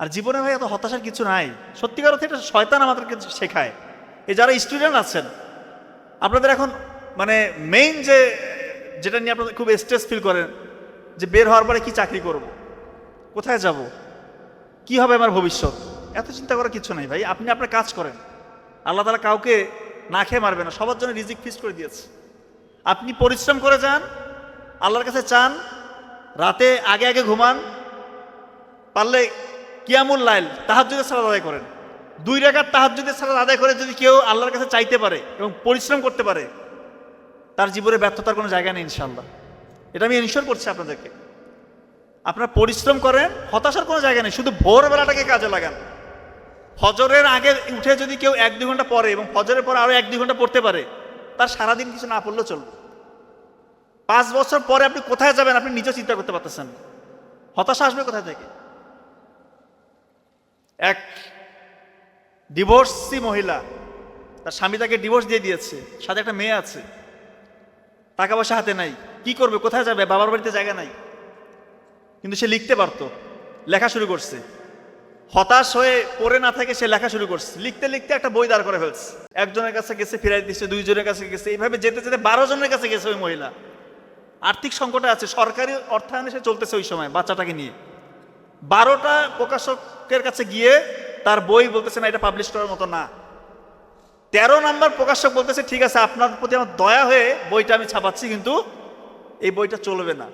আর জীবনে ভাই এত হতাশার কিছু নাই। সত্যিকার অর্থে এটা শয়তান আমাদেরকে শেখায়। এই যারা স্টুডেন্ট আছেন, আপনাদের এখন মানে মেইন যে, যেটা নিয়ে আপনাদের খুব স্ট্রেস ফিল করেন, যে বের হওয়ার পরে কি চাকরি করব। কোথায় যাব, কি হবে আমার ভবিষ্যৎ, এত চিন্তা করার কিছু নাই ভাই। আপনি আপনার কাজ করেন। আল্লাহ তালা কাউকে না খেয়ে মারবে না, সবার জন্য রিজিক ফিক্স করে দিয়েছে। আপনি পরিশ্রম করে যান, আল্লাহর কাছে চান, রাতে আগে আগে ঘুমান, পারলে কিয়ামুল লাইল, তাহাজ্জুদের সালাদ আদায় করেন। দুই রেখার তাহাজ্জুদের সালাদ আদায় করে যদি কেউ আল্লাহর কাছে চাইতে পারে এবং পরিশ্রম করতে পারে, তার জীবনে ব্যর্থতার কোনো জায়গা নেই ইনশাল্লাহ এটা আমি ইনশোর করছি আপনাদেরকে। আপনারা পরিশ্রম করেন, হতাশার কোনো জায়গা নেই, শুধু ভোরবেলাটাকে কাজে লাগান। ফজরের আগে উঠে যদি কেউ এক দুই ঘণ্টা পড়ে এবং ফজরের পরে আরও এক দুই ঘণ্টা পড়তে পারে, তার সারাদিন কিছু না পড়লেও চলবে। পাঁচ বছর পরে আপনি কোথায় যাবেন আপনি নিজে চিন্তা করতে পারতেছেন হতাশা আসবে কোথায় থেকে? এক ডিভোর্সি মহিলা, তার স্বামী তাকে ডিভোর্স দিয়ে দিয়েছে, সাথে একটা মেয়ে আছে। টাকা পয়সা হাতে নাই, কি করবে, কোথায় যাবে, বাবার বাড়িতে জায়গা নাই। কিন্তু সে লিখতে পারতো, লেখা শুরু করছে। হতাশ হয়ে পড়ে না থাকে সে লেখা শুরু করছে। লিখতে লিখতে একটা বই দাঁড় করে ফেলছে। একজনের কাছে গেছে, ফিরাই দিচ্ছে, দুইজনের কাছে গেছে। এইভাবে যেতে যেতে বারো জনের কাছে গেছে ওই মহিলা। আর্থিক সংকটে আছে, সরকারি অর্থায়নে সে চলতেছে ওই সময় বাচ্চাটাকে নিয়ে। বারোটা প্রকাশকের কাছে গিয়ে তার বই বলতেছে, না, এটা পাবলিশ করার মতো না। তেরো নাম্বার প্রকাশক বলতেছে, ঠিক আছে, আপনার প্রতি আমার দয়া হয়ে বইটা আমি ছাপাচ্ছি, কিন্তু এই বইটা চলবে না।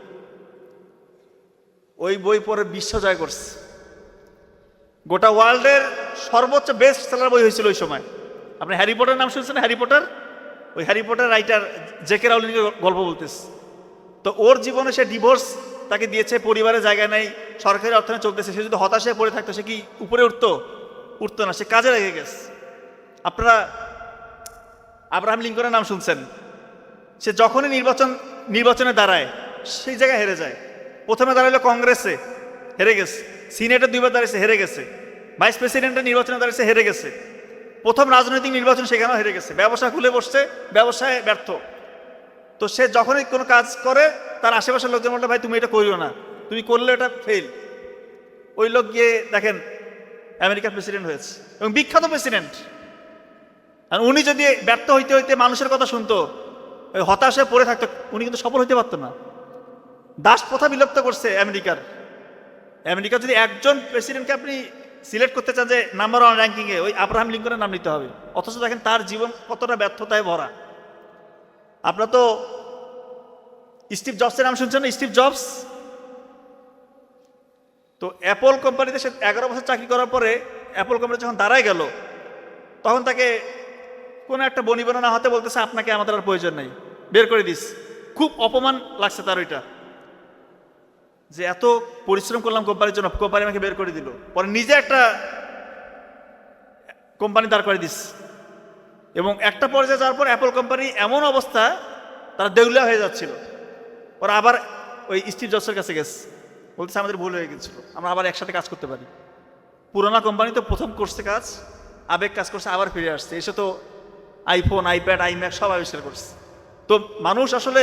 ওই বই পরে বিশ্ব জয় করছে। গোটা ওয়ার্ল্ডের সর্বোচ্চ বেস্ট সেলার বই হয়েছিল ওই সময়। আপনি হ্যারি পটার নাম শুনছেন? Harry Potter? ওই হ্যারি পটার রাইটার জেকে রাউলিংয়ের গল্প বলতেছে। তো ওর জীবনে সে ডিভোর্স তাকে দিয়েছে, পরিবারের জায়গা নেই, সরকারি অর্থনে চলতেছে, সে যদি হতাশায় পড়ে থাকতো, সে কি উপরে উঠতো? উঠতো না, সে কাজে লেগে গেছে। আপনারা আব্রাহাম লিঙ্কনের নাম শুনছেন? সে যখনই নির্বাচন, নির্বাচনে দাঁড়ায়, সেই জায়গায় হেরে যায়। প্রথমে দাঁড়াল কংগ্রেসে, হেরে গেছে। সিনেটে দুইবার দাঁড়িয়েছে, হেরে গেছে। ভাইস প্রেসিডেন্টের নির্বাচনে দাঁড়িয়েছে, হেরে গেছে। প্রথম রাজনৈতিক নির্বাচন সেখানেও হেরে গেছে। ব্যবসা খুলে বসছে, ব্যবসায় ব্যর্থ। তো সে যখনই কোনো কাজ করে, তার আশেপাশের লোকজন বলতে ভাই, তুমি এটা করিও না। তুমি করলে এটা ফেল ওই লোক গিয়ে দেখেন, আমেরিকার প্রেসিডেন্ট হয়েছে এবং বিখ্যাত প্রেসিডেন্ট আর উনি যদি ব্যর্থ হইতে হইতে মানুষের কথা শুনতো, ওই হতাশে পড়ে থাকতো, উনি কিন্তু সফল হইতে পারতো না। দাস প্রথা বিলুপ্ত করছে আমেরিকার। আমেরিকা যদি একজন প্রেসিডেন্টকে আপনি সিলেক্ট করতে চান যে নাম্বার ওয়ান র্যাঙ্কিংয়ে ওই আব্রাহাম লিঙ্কনের নাম নিতে হবে। অথচ দেখেন তার জীবন কতটা ব্যর্থতায় ভরা। আপনারা তো স্টিভ জবসের নাম শুনছেন না? Steve jobs? তো অ্যাপল কোম্পানিতে সে এগারো বছর চাকরি করার পরে অ্যাপল কোম্পানি যখন দাঁড়ায় গেল, তখন তাকে কোনো একটা বনিবনা না হতে বলতেছে, আপনাকে আমাদের আর প্রয়োজন নেই। বের করে দিস। খুব অপমান লাগছে তার ওইটা। যে এত পরিশ্রম করলাম কোম্পানির জন্য, কোম্পানি আমাকে বের করে দিল। পরে নিজে একটা কোম্পানি দাঁড় করে দিস। এবং একটা পর্যায়ে যাওয়ার পর অ্যাপল কোম্পানি এমন অবস্থা, তারা দেউলিয়া হয়ে যাচ্ছিল। ওরা আবার ওই স্টিভ জবসের কাছে গেছে। বলতেছে, আমাদের ভুল হয়ে গেছিল। আমরা আবার একসাথে কাজ করতে পারি। পুরোনো কোম্পানি তো প্রথম করছে কাজ, আবেগ কাজ করছে, আবার ফিরে আসছে। এসে তো আইফোন, আইপ্যাড, আইম্যাক সব আবিষ্কার করছে। তো মানুষ আসলে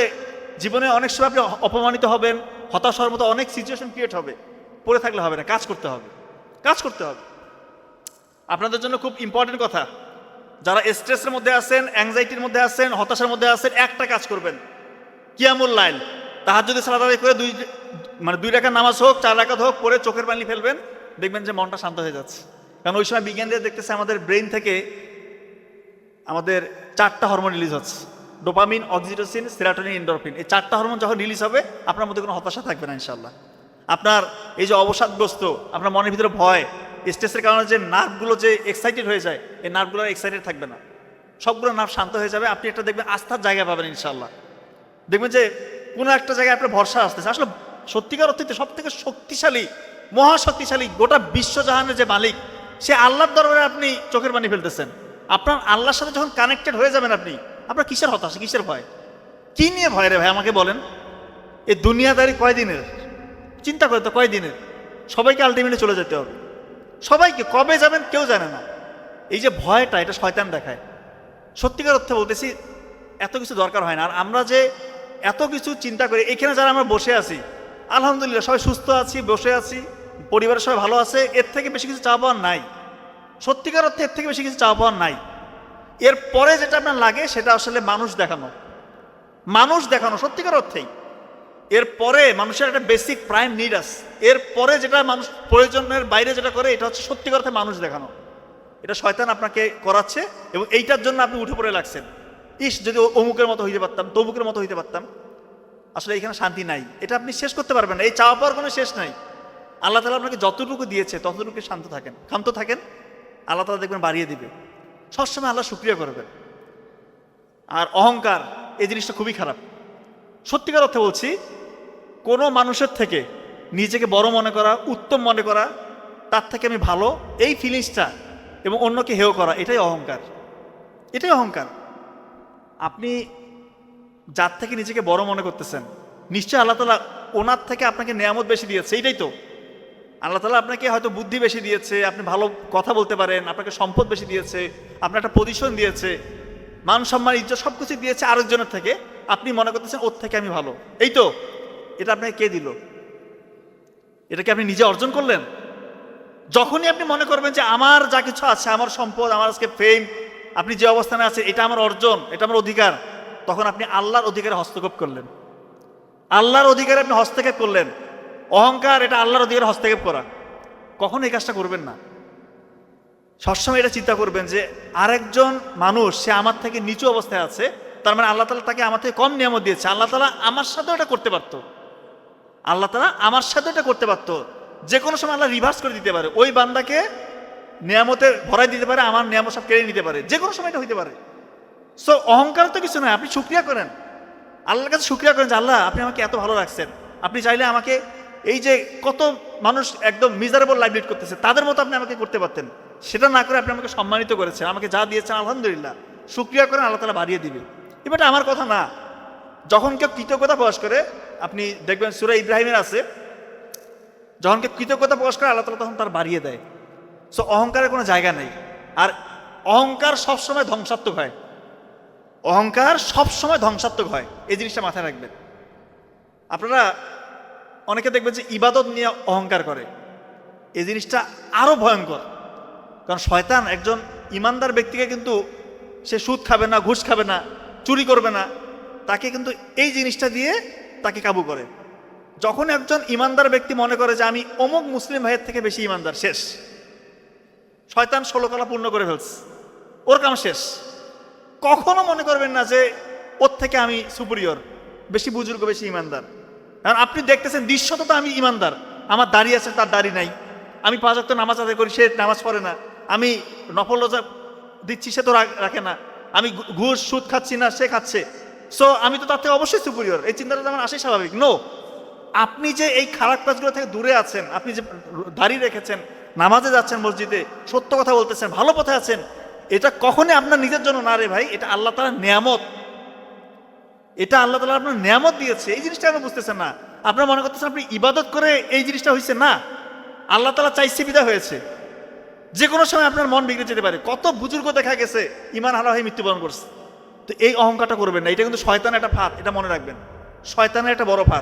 জীবনে অনেক সময় আপনি অপমানিত হবেন হতাশ হওয়ার মতো অনেক সিচুয়েশন ক্রিয়েট হবে। পড়ে থাকলে হবে না, কাজ করতে হবে। কাজ করতে হবে। আপনাদের জন্য খুব ইম্পর্টেন্ট কথা। যারা স্ট্রেসের মধ্যে আছেন অ্যাংজাইটির মধ্যে আছেন, হতাশার মধ্যে আছেন, একটা কাজ করবেন। কিয়ামুল লাইল। তাহার যদি সালাদ আদায় করে দুই মানে দুই রাখা নামাজ হোক, চার রাখাত হোক পরে চোখের পানি ফেলবেন, দেখবেন যে মনটা শান্ত হয়ে যাচ্ছে। কারণ ওই সময় বিজ্ঞানীরা দেখতেছে আমাদের ব্রেন থেকে আমাদের চারটা হরমোন রিলিজ হচ্ছে। Dopamine, oxytocin, serotonin, endorphin. এই চারটা হরমোন যখন রিলিজ হবে, আপনার মধ্যে কোনো হতাশা থাকবে না ইনশাল্লাহ আপনার এই যে অবসাদগ্রস্ত, আপনার মনের ভিতরে ভয় স্ট্রেসের কারণে যে নার্ভগুলো যে এক্সাইটেড হয়ে যায়, এই নার্ভগুলো এক্সাইটেড থাকবে না। সবগুলো নার্ভ শান্ত হয়ে যাবে। আপনি একটা দেখবেন আস্থার জায়গা পাবেন ইনশাল্লাহ দেখবেন যে কোনো একটা জায়গায় আপনার ভরসা আসতেছে। আসলে সত্যিকার অর্থে সব থেকে শক্তিশালী, মহাশক্তিশালী গোটা বিশ্বজাহানের যে মালিক, সে আল্লাহর দরবারে আপনি চোখের পানি ফেলতেছেন। আপনার আল্লাহর সাথে যখন কানেক্টেড হয়ে যাবেন আপনি, আপনার কিসের হতাশা, কিসের ভয়? কি নিয়ে ভয় রে ভাই, আমাকে বলেন। এই দুনিয়াদারি কয়দিনের? চিন্তা করে তো কয়দিনের? সবাইকে আলটিমেটলি চলে যেতে হবে। সবাইকে কবে যাবেন কেউ জানে না। এই যে ভয়টা, এটা শয়তান দেখায়। সত্যিকার অর্থে বলতেছি, এত কিছু দরকার হয় না। আর আমরা যে এত কিছু চিন্তা করি, এখানে যারা আমরা বসে আছি, আলহামদুলিল্লাহ সবাই সুস্থ আছি, বসে আছি, পরিবারের সবাই ভালো আছে, এর থেকে বেশি কিছু চাওয়া পাওয়ার নাই। সত্যিকার অর্থে এর থেকে বেশি কিছু চাওয়া পাওয়ার নাই। এরপরে যেটা আপনার লাগে, সেটা আসলে মানুষ দেখানো। মানুষ দেখানো, সত্যিকার অর্থেই। এর পরে মানুষের একটা বেসিক প্রাইম নিড আছে। এর পরে যেটা মানুষ প্রয়োজনের বাইরে যেটা করে, এটা হচ্ছে সত্যি কথা মানুষ দেখানো। এটা শয়তান আপনাকে করাচ্ছে এবং এইটার জন্য আপনি উঠে পড়ে লাগছেন। ইস, যদি অমুকের মতো হইতে পারতাম তমুকের মতো হইতে পারতাম। আসলে এখানে শান্তি নাই। এটা আপনি শেষ করতে পারবেন না। এই চাওয়া পাওয়ার কোনো শেষ নাই। আল্লাহ তালা আপনাকে যতটুকু দিয়েছে, ততটুকু শান্ত থাকেন। ক্ষান্ত থাকেন, আল্লাহ তালা দেখবেন বাড়িয়ে দিবে। সবসময় আল্লাহ শুক্রিয়া করবেন। আর অহংকার, এই জিনিসটা খুবই খারাপ। সত্যিকার অর্থে বলছি কোনো মানুষের থেকে নিজেকে বড় মনে করা, উত্তম মনে করা, তার থেকে আমি ভালো, এই ফিলিংসটা এবং অন্যকে হেয় করা, এটাই অহংকার। এটাই অহংকার। আপনি যার থেকে নিজেকে বড় মনে করতেছেন নিশ্চয় আল্লাহ তালা ওনার থেকে আপনাকে নিয়ামত বেশি দিয়েছে, এইটাই তো। আল্লাহ তালা আপনাকে হয়তো বুদ্ধি বেশি দিয়েছে, আপনি ভালো কথা বলতে পারেন, আপনাকে সম্পদ বেশি দিয়েছে, আপনার একটা পজিশন দিয়েছে, মান সম্মান, ইজ্জত সব কিছু দিয়েছে আরেকজনের থেকে, আপনি মনে করতেছেন, ওর থেকে আমি ভালো। এই তো। এটা আপনাকে কে দিল? এটা কি আপনি নিজে অর্জন করলেন? যখনই আপনি মনে করবেন যে আমার যা কিছু আছে, আমার সম্পদ, আমার আজকে ফেম আপনি যে অবস্থানে আছে এটা আমার অর্জন, এটা আমার অধিকার, তখন আপনি আল্লাহর অধিকারে হস্তক্ষেপ করলেন। আল্লাহর অধিকারে আপনি হস্তক্ষেপ করলেন। অহংকার, এটা আল্লাহর অধিকারে হস্তক্ষেপ করা। কখনো এই কাজটা করবেন না। সবসময় এটা চিন্তা করবেন যে আরেকজন মানুষ, সে আমার থেকে নিচু অবস্থায় আছে, তার মানে আল্লাহ তালা তাকে আমার থেকে কম নিয়ামত দিয়েছে। আল্লাহ তালা আমার সাথেও এটা করতে পারতো। আল্লাহ তালা আমার সাথে এটা করতে পারতো। যে কোনো সময় আল্লাহ রিভার্স করে দিতে পারে। ওই বান্দাকে নিয়ামতে ভরাই দিতে পারে, আমার নিয়ামত সব কেড়ে নিতে পারে। যে কোনো সময় এটা হইতে পারে। সো অহংকার তো কিছু নয়, আপনি শুক্রিয়া করেন। আল্লাহর কাছে শুক্রিয়া করেন যে, আল্লাহ, আপনি আমাকে এত ভালো রাখছেন। আপনি চাইলে আমাকে এই যে কত মানুষ একদম মিজারেবল লাইফ লিড করতেছে, তাদের মতো আপনি আমাকে করতে পারতেন। সেটা না করে আপনি আমাকে সম্মানিত করেছেন। আমাকে যা দিয়েছেন, আলহামদুলিল্লাহ। শুক্রিয়া করেন, আল্লাহ তালা বাড়িয়ে দিবে। এবার আমার কথা না। যখন কেউ কৃতজ্ঞতা প্রকাশ করে আপনি দেখবেন সুরা ইব্রাহিমের আছে যখন কৃতজ্ঞতা প্রকাশ করে আল্লাহ তালা তখন তার বাড়িয়ে দেয়। সো অহংকারের কোনো জায়গা নেই। আর অহংকার সবসময় ধ্বংসাত্মক হয়। অহংকার সবসময় ধ্বংসাত্মক হয়। এই জিনিসটা মাথায় রাখবেন। আপনারা অনেকে দেখবেন যে ইবাদত নিয়ে অহংকার করে। এই জিনিসটা আরও ভয়ঙ্কর। কারণ শয়তান একজন ইমানদার ব্যক্তিকে কিন্তু সে সুদ খাবে না, ঘুষ খাবে না, চুরি করবে না। তাকে কিন্তু এই জিনিসটা দিয়ে তাকে কাবু করে। যখন একজন ইমানদার ব্যক্তি মনে করে যে আমি অমুক মুসলিম ভাইয়ের থেকে বেশি ইমানদার, শেষ। শয়তান ষোলো কলা পূর্ণ করে ফেলছে। ওর কাম শেষ। কখনো মনে করবেন না যে ওর থেকে আমি সুপিরিয়র বেশি বুজুর্গ, বেশি ইমানদার। কারণ আপনি দেখতেছেন দৃশ্যত তো আমি ইমানদার। আমার দাড়ি আছে, তার দাড়ি নাই। আমি পাঁচ নামাজ আদায় করি, সে নামাজ পড়ে না। আমি নফল রোজা দিচ্ছি, সে তো রাখে না। আমি ঘুষ, সুদ খাচ্ছি না, সে খাচ্ছে। সো আমি তো তার থেকে অবশ্যই সুপিরিয়র এই চিন্তাটা আমার আসে স্বাভাবিক। নো আপনি যে এই খারাপ কাজগুলো থেকে দূরে আছেন, আপনি যে দাঁড়িয়ে রেখেছেন, নামাজে যাচ্ছেন মসজিদে, সত্য কথা বলতেছেন, ভালো পথে আছেন, এটা কখনই আপনার নিজের জন্য না রে ভাই, এটা আল্লাহ তালা নিয়ামত। এটা আল্লাহ তালা আপনার নিয়ামত দিয়েছে। এই জিনিসটা আপনি বুঝতেছেন না? আপনার মনে করতেছেন আপনি ইবাদত করে এই জিনিসটা হয়েছে না? আল্লাহ তালা চাইছে বিদায় হয়েছে। যে কোনো সময় আপনার মন বিগড়ে যেতে পারে। কত বুজুর্গ দেখা গেছে, ইমান হারা হয়ে মৃত্যুবরণ করছে। তো এই অহংকারটা করবেন না। এটা কিন্তু শয়তানের একটা ফাঁদ, এটা মনে রাখবেন। শয়তানের একটা বড় ফাঁদ।